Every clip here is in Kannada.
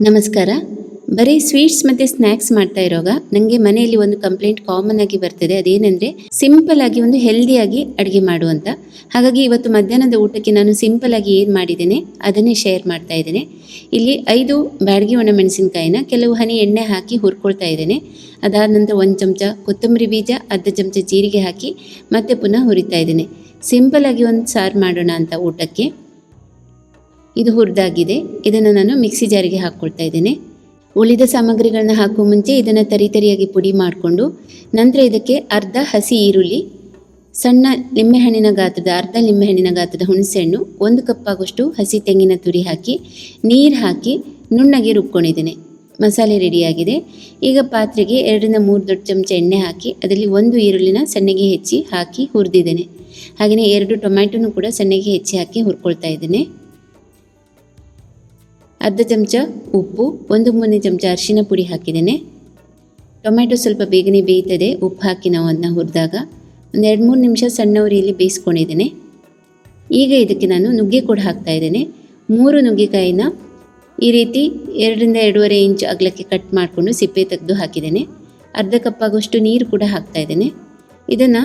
ನಮಸ್ಕಾರ. ಬರೀ ಸ್ವೀಟ್ಸ್ ಮತ್ತು ಸ್ನ್ಯಾಕ್ಸ್ ಮಾಡ್ತಾ ಇರೋವಾಗ ನನಗೆ ಮನೆಯಲ್ಲಿ ಒಂದು ಕಂಪ್ಲೇಂಟ್ ಕಾಮನ್ ಆಗಿ ಬರ್ತದೆ. ಅದೇನೆಂದರೆ ಸಿಂಪಲ್ ಆಗಿ ಒಂದು ಹೆಲ್ದಿಯಾಗಿ ಅಡುಗೆ ಮಾಡುವಂತ. ಹಾಗಾಗಿ ಇವತ್ತು ಮಧ್ಯಾಹ್ನದ ಊಟಕ್ಕೆ ನಾನು ಸಿಂಪಲ್ ಆಗಿ ಏನು ಮಾಡಿದ್ದೇನೆ, ಅದನ್ನೇ ಶೇರ್ ಮಾಡ್ತಾ ಇದ್ದೇನೆ. ಇಲ್ಲಿ ಐದು ಬ್ಯಾಡಗಿ ಒಣಮೆಣಸಿನಕಾಯಿನ ಕೆಲವು ಹನಿ ಎಣ್ಣೆ ಹಾಕಿ ಹುರ್ಕೊಳ್ತಾ ಇದ್ದೇನೆ. ಅದಾದ ನಂತರ ಒಂದು ಚಮಚ ಕೊತ್ತಂಬರಿ ಬೀಜ, ಅರ್ಧ ಚಮಚ ಜೀರಿಗೆ ಹಾಕಿ ಮತ್ತೆ ಪುನಃ ಹುರಿತಾ ಇದ್ದೇನೆ. ಸಿಂಪಲ್ ಆಗಿ ಒಂದು ಸಾರು ಮಾಡೋಣ ಅಂತ ಊಟಕ್ಕೆ. ಇದು ಹುರಿದಾಗಿದೆ. ಇದನ್ನು ನಾನು ಮಿಕ್ಸಿ ಜಾರಿಗೆ ಹಾಕ್ಕೊಳ್ತಾ ಇದ್ದೇನೆ. ಉಳಿದ ಸಾಮಗ್ರಿಗಳನ್ನ ಹಾಕುವ ಮುಂಚೆ ಇದನ್ನು ತರಿತರಿಯಾಗಿ ಪುಡಿ ಮಾಡಿಕೊಂಡು ನಂತರ ಇದಕ್ಕೆ ಅರ್ಧ ಹಸಿ ಈರುಳ್ಳಿ, ಸಣ್ಣ ನಿಂಬೆಹಣ್ಣಿನ ಗಾತ್ರದ ಅರ್ಧ ನಿಂಬೆಹಣ್ಣಿನ ಗಾತ್ರದ ಹುಣಸೆಹಣ್ಣು, ಒಂದು ಕಪ್ಪಾಗುವಷ್ಟು ಹಸಿ ತೆಂಗಿನ ತುರಿ ಹಾಕಿ, ನೀರು ಹಾಕಿ ನುಣ್ಣಗೆ ರುಬ್ಕೊಂಡಿದ್ದೇನೆ. ಮಸಾಲೆ ರೆಡಿಯಾಗಿದೆ ಈಗ ಪಾತ್ರೆಗೆ ಎರಡರಿಂದ ಮೂರು ದೊಡ್ಡ ಚಮಚ ಎಣ್ಣೆ ಹಾಕಿ, ಅದರಲ್ಲಿ ಒಂದು ಈರುಳ್ಳಿನ ಸಣ್ಣಗೆ ಹೆಚ್ಚಿ ಹಾಕಿ ಹುರಿದಿದ್ದೇನೆ. ಹಾಗೆಯೇ ಎರಡು ಟೊಮ್ಯಾಟೊನು ಕೂಡ ಸಣ್ಣಗೆ ಹೆಚ್ಚಿ ಹಾಕಿ ಹುರ್ಕೊಳ್ತಾ ಇದ್ದೇನೆ. ಅರ್ಧ ಚಮಚ ಉಪ್ಪು, ಒಂದು ಮೂರನೇ ಚಮಚ ಅರಿಶಿನ ಪುಡಿ ಹಾಕಿದ್ದೇನೆ. ಟೊಮ್ಯಾಟೊ ಸ್ವಲ್ಪ ಬೇಗನೆ ಬೇಯ್ತದೆ, ಉಪ್ಪು ಹಾಕಿ ನಾವು ಅದನ್ನ ಹುರಿದಾಗ ಒಂದು ಎರಡು ಮೂರು ನಿಮಿಷ ಸಣ್ಣ ಉರಿಯಲ್ಲಿ ಬೇಯಿಸ್ಕೊಂಡಿದ್ದೇನೆ. ಈಗ ಇದಕ್ಕೆ ನಾನು ನುಗ್ಗೆ ಕೂಡ ಹಾಕ್ತಾ ಇದ್ದೇನೆ. ಮೂರು ನುಗ್ಗೆಕಾಯಿನ ಈ ರೀತಿ ಎರಡರಿಂದ ಎರಡೂವರೆ ಇಂಚು ಅಗಲಕ್ಕೆ ಕಟ್ ಮಾಡಿಕೊಂಡು ಸಿಪ್ಪೆ ತೆಗೆದು ಹಾಕಿದ್ದೇನೆ. ಅರ್ಧ ಕಪ್ ಆಗುವಷ್ಟು ನೀರು ಕೂಡ ಹಾಕ್ತಾ ಇದ್ದೇನೆ. ಇದನ್ನು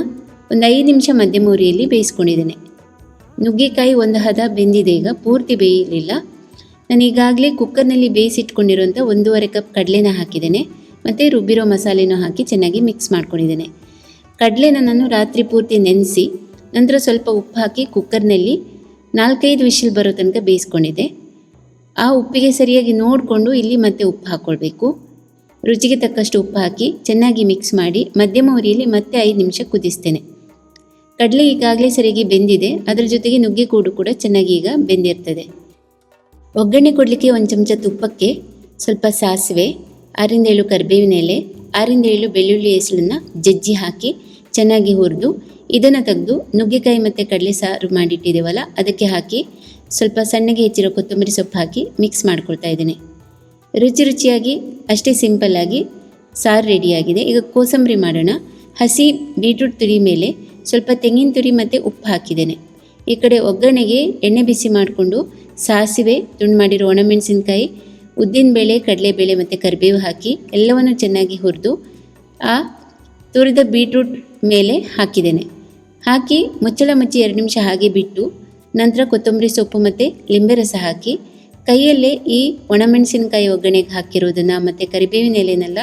ಒಂದು ಐದು ನಿಮಿಷ ಮಧ್ಯಮ ಉರಿಯಲ್ಲಿ ಬೇಯಿಸ್ಕೊಂಡಿದ್ದೇನೆ. ನುಗ್ಗೆಕಾಯಿ ಒಂದು ಹದ ಬೆಂದಿದೆ, ಈಗ ಪೂರ್ತಿ ಬೇಯಲಿಲ್ಲ. ನಾನು ಈಗಾಗಲೇ ಕುಕ್ಕರ್ನಲ್ಲಿ ಬೇಯಿಸಿಟ್ಕೊಂಡಿರುವಂಥ ಒಂದೂವರೆ ಕಪ್ ಕಡಲೆನ ಹಾಕಿದ್ದೇನೆ. ಮತ್ತು ರುಬ್ಬಿರೋ ಮಸಾಲೆನೂ ಹಾಕಿ ಚೆನ್ನಾಗಿ ಮಿಕ್ಸ್ ಮಾಡ್ಕೊಂಡಿದ್ದೇನೆ. ಕಡಲೆನ ನಾನು ರಾತ್ರಿ ಪೂರ್ತಿ ನೆನೆಸಿ, ನಂತರ ಸ್ವಲ್ಪ ಉಪ್ಪು ಹಾಕಿ ಕುಕ್ಕರ್ನಲ್ಲಿ ನಾಲ್ಕೈದು ವಿಷಲ್ ಬರೋ ತನಕ ಬೇಯಿಸ್ಕೊಂಡಿದ್ದೆ. ಆ ಉಪ್ಪಿಗೆ ಸರಿಯಾಗಿ ನೋಡಿಕೊಂಡು ಇಲ್ಲಿ ಮತ್ತೆ ಉಪ್ಪು ಹಾಕ್ಕೊಳ್ಬೇಕು ರುಚಿಗೆ ತಕ್ಕಷ್ಟು ಉಪ್ಪು ಹಾಕಿ ಚೆನ್ನಾಗಿ ಮಿಕ್ಸ್ ಮಾಡಿ ಮಧ್ಯಮ ಉರಿಯಲ್ಲಿ ಮತ್ತೆ ಐದು ನಿಮಿಷ ಕುದಿಸ್ತೇನೆ. ಕಡಲೆ ಈಗಾಗಲೇ ಸರಿಯಾಗಿ ಬೆಂದಿದೆ. ಅದರ ಜೊತೆಗೆ ನುಗ್ಗೆ ಕೂಡು ಕೂಡ ಚೆನ್ನಾಗಿ ಈಗ ಬೆಂದಿರ್ತದೆ. ಒಗ್ಗರಣೆ ಕೊಡಲಿಕ್ಕೆ ಒಂದು ಚಮಚ ತುಪ್ಪಕ್ಕೆ ಸ್ವಲ್ಪ ಸಾಸಿವೆ, ಆರಿಂದ ಏಳು ಕರಿಬೇವಿನ ಎಲೆ ಆರಿಂದ ಏಳು ಬೆಳ್ಳುಳ್ಳಿ ಹೆಸಳನ್ನು ಜಜ್ಜಿ ಹಾಕಿ ಚೆನ್ನಾಗಿ ಹುರಿದು ಇದನ್ನು ತೆಗೆದು ನುಗ್ಗೆಕಾಯಿ ಮತ್ತು ಕಡಲೆ ಸಾರು ಮಾಡಿಟ್ಟಿದ್ದೇವಲ್ಲ ಅದಕ್ಕೆ ಹಾಕಿ ಸ್ವಲ್ಪ ಸಣ್ಣಗೆ ಹೆಚ್ಚಿರೋ ಕೊತ್ತಂಬರಿ ಸೊಪ್ಪು ಹಾಕಿ ಮಿಕ್ಸ್ ಮಾಡ್ಕೊಳ್ತಾ ಇದ್ದೇನೆ. ರುಚಿ ರುಚಿಯಾಗಿ, ಅಷ್ಟೇ ಸಿಂಪಲ್ಲಾಗಿ ಸಾರು ರೆಡಿಯಾಗಿದೆ ಈಗ ಕೋಸಂಬರಿ ಮಾಡೋಣ. ಹಸಿ ಬೀಟ್ರೂಟ್ ತುರಿ ಮೇಲೆ ಸ್ವಲ್ಪ ತೆಂಗಿನ ತುರಿ ಮತ್ತು ಉಪ್ಪು ಹಾಕಿದ್ದೇನೆ. ಈ ಕಡೆ ಒಗ್ಗರಣೆಗೆ ಎಣ್ಣೆ ಬಿಸಿ ಮಾಡಿಕೊಂಡು ಸಾಸಿವೆ, ತುಂಡು ಮಾಡಿರೋ ಒಣಮೆಣಸಿನ್ಕಾಯಿ ಉದ್ದಿನಬೇಳೆ ಕಡಲೆಬೇಳೆ ಮತ್ತು ಕರಿಬೇವು ಹಾಕಿ ಎಲ್ಲವನ್ನು ಚೆನ್ನಾಗಿ ಹುರಿದು ಆ ತುರಿದ ಬೀಟ್ರೂಟ್ ಮೇಲೆ ಹಾಕಿದ್ದೇನೆ. ಹಾಕಿ ಮುಚ್ಚಳ ಮುಚ್ಚಿ ಎರಡು ನಿಮಿಷ ಹಾಗೆ ಬಿಟ್ಟು ನಂತರ ಕೊತ್ತಂಬರಿ ಸೊಪ್ಪು ಮತ್ತು ಲಿಂಬೆ ರಸ ಹಾಕಿ ಕೈಯಲ್ಲೇ ಈ ಒಣಮೆಣಸಿನಕಾಯಿ ಒಗ್ಗರಣೆಗೆ ಹಾಕಿರೋದನ್ನು ಮತ್ತು ಕರಿಬೇವಿನ ಎಲೆನೆಲ್ಲ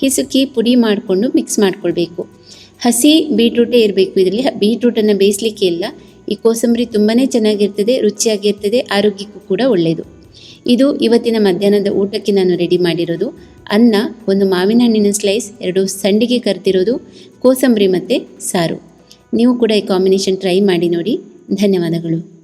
ಹಿಸುಕಿ ಪುಡಿ ಮಾಡಿಕೊಂಡು ಮಿಕ್ಸ್ ಮಾಡ್ಕೊಳ್ಬೇಕು. ಹಸಿ ಬೀಟ್ರೂಟೇ ಇರಬೇಕು. ಇದರಲ್ಲಿ ಬೀಟ್ರೂಟನ್ನು ಬೇಯಿಸಲಿಕ್ಕೆ ಇಲ್ಲ. ಈ ಕೋಸಂಬರಿ ತುಂಬಾ ಚೆನ್ನಾಗಿರ್ತದೆ, ರುಚಿಯಾಗಿರ್ತದೆ, ಆರೋಗ್ಯಕ್ಕೂ ಕೂಡ ಒಳ್ಳೆಯದು ಇದು ಇವತ್ತಿನ ಮಧ್ಯಾಹ್ನದ ಊಟಕ್ಕೆ ನಾನು ರೆಡಿ ಮಾಡಿರೋದು. ಅನ್ನ, ಒಂದು ಮಾವಿನ ಹಣ್ಣಿನ ಸ್ಲೈಸ್ ಎರಡು ಸಂಡಿಗೆ ಕರೆದಿರೋದು, ಕೋಸಂಬರಿ ಮತ್ತು ಸಾರು. ನೀವು ಕೂಡ ಈ ಕಾಂಬಿನೇಷನ್ ಟ್ರೈ ಮಾಡಿ ನೋಡಿ. ಧನ್ಯವಾದಗಳು.